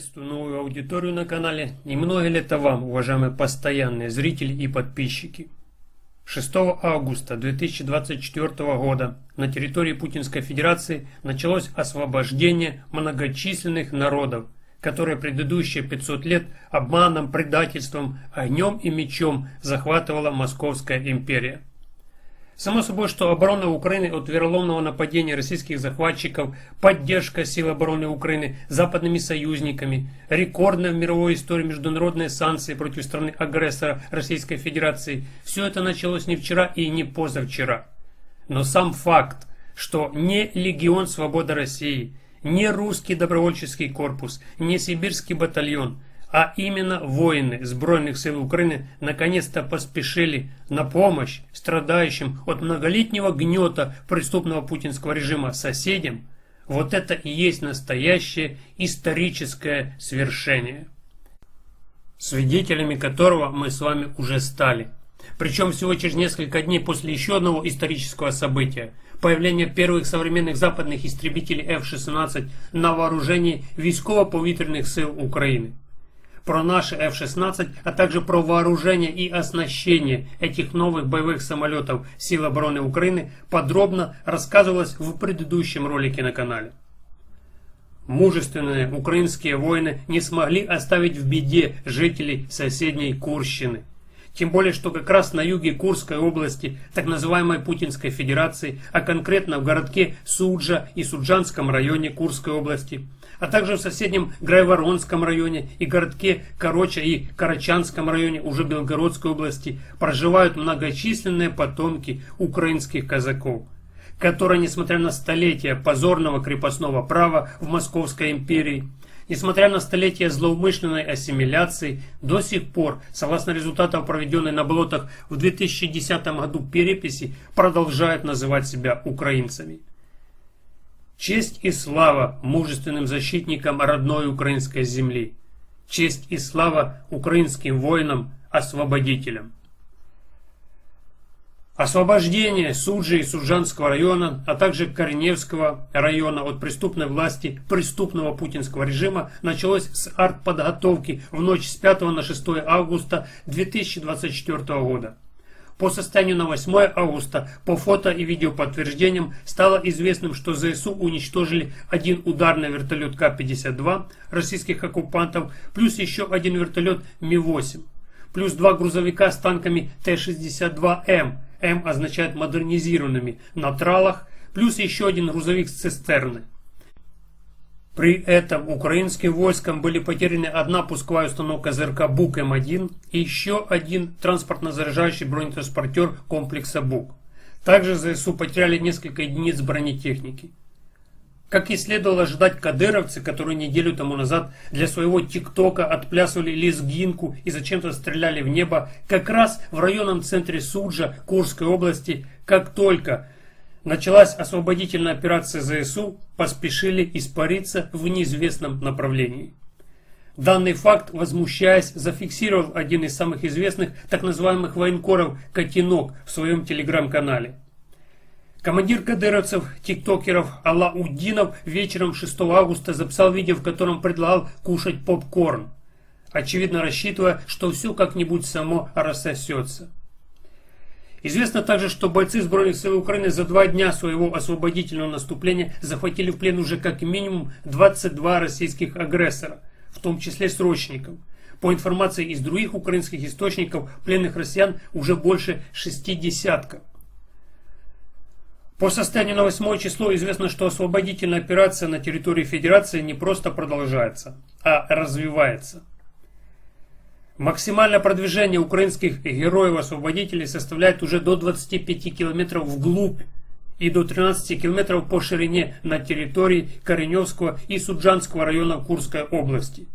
Приветствую новую аудиторию на канале и много лет вам, уважаемые постоянные зрители и подписчики. 6 августа 2024 года на территории Путинской Федерации началось освобождение многочисленных народов, которые предыдущие 500 лет обманом, предательством, огнем и мечом захватывала Московская империя. Само собой, что оборона Украины от вероломного нападения российских захватчиков, поддержка сил обороны Украины западными союзниками, рекордная в мировой истории международные санкции против страны-агрессора Российской Федерации, все это началось не вчера и не позавчера. Но сам факт, что не Легион Свобода России, не русский добровольческий корпус, не сибирский батальон – а именно воины Сбройных сил Украины наконец-то поспешили на помощь страдающим от многолетнего гнета преступного путинского режима соседям, вот это и есть настоящее историческое свершение, свидетелями которого мы с вами уже стали. Причем всего через несколько дней после еще одного исторического события – появления первых современных западных истребителей F-16 на вооружении військово-повітряних сил Украины про наши F-16, а также про вооружение и оснащение этих новых боевых самолетов Сил обороны Украины подробно рассказывалось в предыдущем ролике на канале. Мужественные украинские воины не смогли оставить в беде жителей соседней Курщины. Тем более, что как раз на юге Курской области, так называемой Путинской Федерации, а конкретно в городке Суджа и Суджанском районе Курской области, а также в соседнем Грайворонском районе и городке Короча и Карачанском районе уже Белгородской области проживают многочисленные потомки украинских казаков которые, несмотря на столетия позорного крепостного права в Московской империи, Несмотря на столетия злоумышленной ассимиляции, до сих пор, согласно результатам проведенной на болотах в 2010 году переписи, продолжают называть себя украинцами. Честь и слава мужественным защитникам родной украинской земли. Честь и слава украинским воинам-освободителям. Освобождение Суджи и Суджанского района, а также Корневского района от преступной власти преступного путинского режима началось с артподготовки в ночь с 5 на 6 августа 2024 года. По состоянию на 8 августа по фото и видеоподтверждениям стало известным, что ЗСУ уничтожили один ударный вертолет К-52 российских оккупантов, плюс еще один вертолет Ми-8, плюс два грузовика с танками Т-62М М означает модернизированными на тралах, плюс еще один грузовик с цистерны. При этом украинским войскам были потеряны одна пусковая установка ЗРК БУК М1 и еще один транспортно-заряжающий бронетранспортер комплекса БУК. Также ЗСУ потеряли несколько единиц бронетехники. Как и следовало ожидать, кадыровцы, которые неделю тому назад для своего тиктока отплясывали лезгинку и зачем-то стреляли в небо, как раз в районном центре Суджа Курской области, как только началась освободительная операция ЗСУ, поспешили испариться в неизвестном направлении. Данный факт, возмущаясь, зафиксировал один из самых известных так называемых военкоров Котинок в своем телеграм-канале. Командир кадыровцев, тиктокеров Аллаудинов вечером 6 августа записал видео, в котором предлагал кушать попкорн, очевидно рассчитывая, что все как-нибудь само рассосется. Известно также, что бойцы Сбройных сил Украины за два дня своего освободительного наступления захватили в плен уже как минимум 22 российских агрессора, в том числе срочников. По информации из других украинских источников, пленных россиян уже больше шести десятков. По состоянию на 8 число известно, что освободительная операция на территории Федерации не просто продолжается, а развивается. Максимальное продвижение украинских героев-освободителей составляет уже до 25 километров вглубь и до 13 километров по ширине на территории Кореневского и Суджанского района Курской области.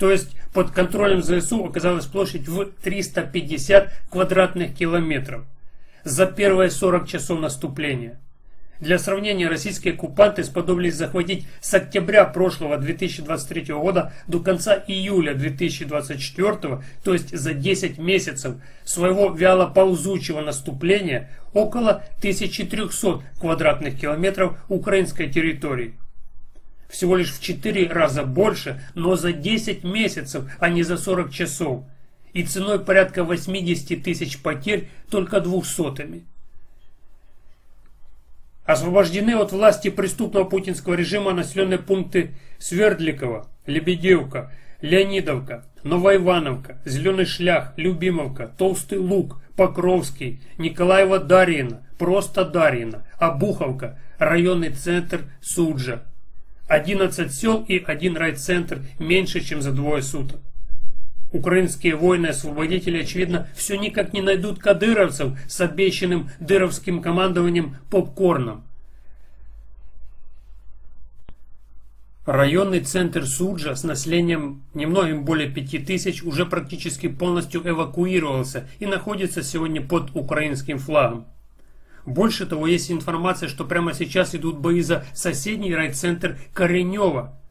То есть под контролем ЗСУ оказалась площадь в 350 квадратных километров за первые 40 часов наступления. Для сравнения, российские оккупанты сподобились захватить с октября прошлого 2023 года до конца июля 2024, то есть за 10 месяцев своего вялоползучего наступления, около 1300 квадратных километров украинской территории. всего лишь в 4 раза больше, но за 10 месяцев, а не за 40 часов. И ценой порядка 80 тысяч потерь только двухсотыми. Освобождены от власти преступного путинского режима населенные пункты Свердликова, Лебедевка, Леонидовка, Новоивановка, Зеленый Шлях, Любимовка, Толстый Лук, Покровский, Николаева Дарьина, просто Дарьина, Обуховка, районный центр Суджа. 11 сел и один райцентр меньше, чем за двое суток. Украинские воины-освободители, очевидно, все никак не найдут кадыровцев с обещанным дыровским командованием попкорном. Районный центр Суджа с населением немногим более 5000 уже практически полностью эвакуировался и находится сегодня под украинским флагом. Больше того, есть информация, что прямо сейчас идут бои за соседний райцентр Коренева –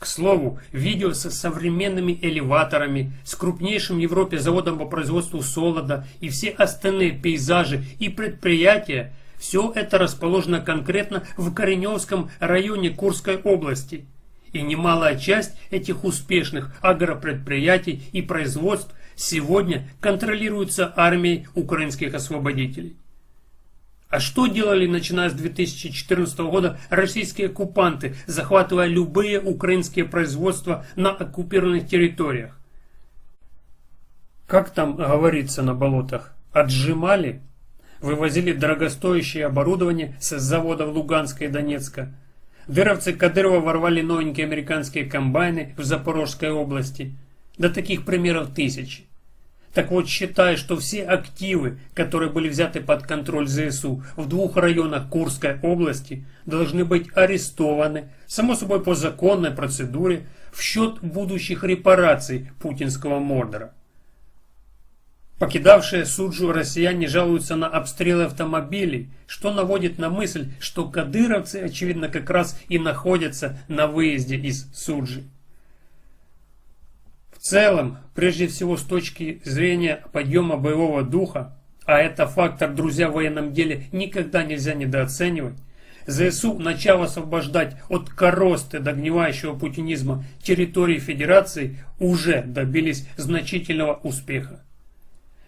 к слову, видео со современными элеваторами, с крупнейшим в Европе заводом по производству солода и все остальные пейзажи и предприятия, все это расположено конкретно в Кореневском районе Курской области. И немалая часть этих успешных агропредприятий и производств сегодня контролируется армией украинских освободителей. А что делали, начиная с 2014 года, российские оккупанты, захватывая любые украинские производства на оккупированных территориях? Как там говорится на болотах? Отжимали? Вывозили дорогостоящее оборудование с заводов Луганска и Донецка. Дыровцы Кадырова ворвали новенькие американские комбайны в Запорожской области. До таких примеров тысячи. Так вот, считаю, что все активы, которые были взяты под контроль ЗСУ в двух районах Курской области, должны быть арестованы, само собой по законной процедуре, в счет будущих репараций путинского Мордора. Покидавшие Суджу россияне жалуются на обстрелы автомобилей, что наводит на мысль, что кадыровцы, очевидно, как раз и находятся на выезде из Суджи. Целом, прежде всего с точки зрения подъема боевого духа, а это фактор, друзья, в военном деле никогда нельзя недооценивать, ЗСУ, начав освобождать от коросты догнивающего путинизма территории Федерации, уже добились значительного успеха.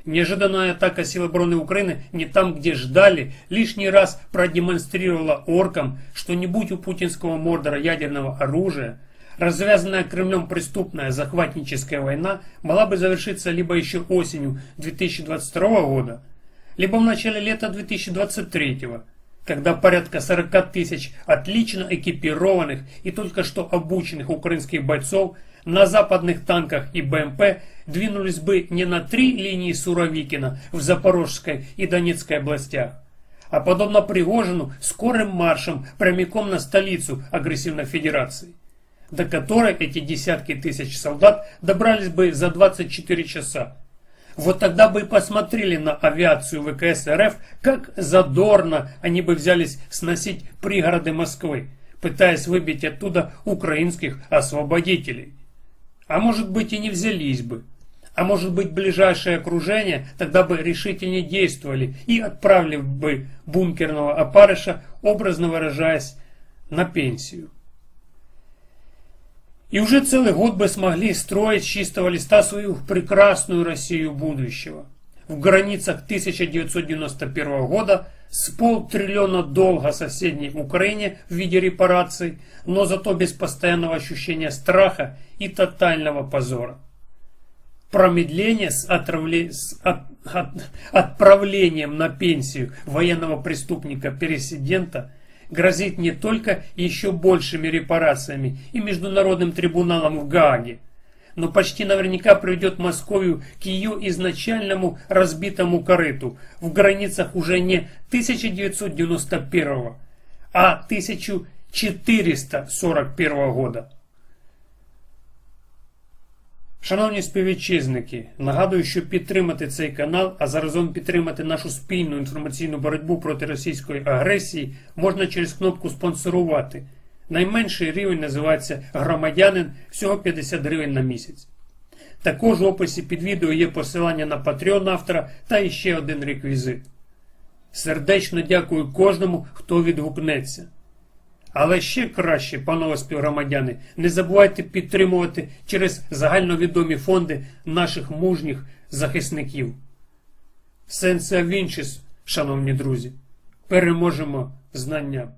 Неожиданная атака сил обороны Украины не там, где ждали, лишний раз продемонстрировала оркам, что не будь у путинского мордора ядерного оружия – Развязанная Кремлем преступная захватническая война могла бы завершиться либо еще осенью 2022 года, либо в начале лета 2023 когда порядка 40 тысяч отлично экипированных и только что обученных украинских бойцов на западных танках и БМП двинулись бы не на три линии Суровикина в Запорожской и Донецкой областях, а подобно Пригожину скорым маршем прямиком на столицу агрессивной федерации до которой эти десятки тысяч солдат добрались бы за 24 часа. Вот тогда бы и посмотрели на авиацию ВКС РФ, как задорно они бы взялись сносить пригороды Москвы, пытаясь выбить оттуда украинских освободителей. А может быть и не взялись бы. А может быть ближайшее окружение тогда бы решительнее действовали и отправили бы бункерного опарыша, образно выражаясь, на пенсию. И уже целый год бы смогли строить с чистого листа свою прекрасную Россию будущего. В границах 1991 года с полтриллиона долга соседней Украине в виде репараций, но зато без постоянного ощущения страха и тотального позора. Промедление с, отравле... с от... От... отправлением на пенсию военного преступника-пересидента – грозит не только еще большими репарациями и международным трибуналом в Гааге, но почти наверняка приведет Московию к ее изначальному разбитому корыту в границах уже не 1991, а 1441 года. Шановні співвітчизники, нагадую, що підтримати цей канал, а заразом підтримати нашу спільну інформаційну боротьбу проти російської агресії можна через кнопку спонсорувати. Найменший рівень називається громадянин всього 50 гривень на місяць. Також в описі під відео є посилання на Patreon автора та іще один реквізит. Сердечно дякую кожному, хто відгукнеться. Але ще краще, панове співгромадяни, не забувайте підтримувати через загальновідомі фонди наших мужніх захисників. Сенса Вінчіс, шановні друзі, переможемо знання.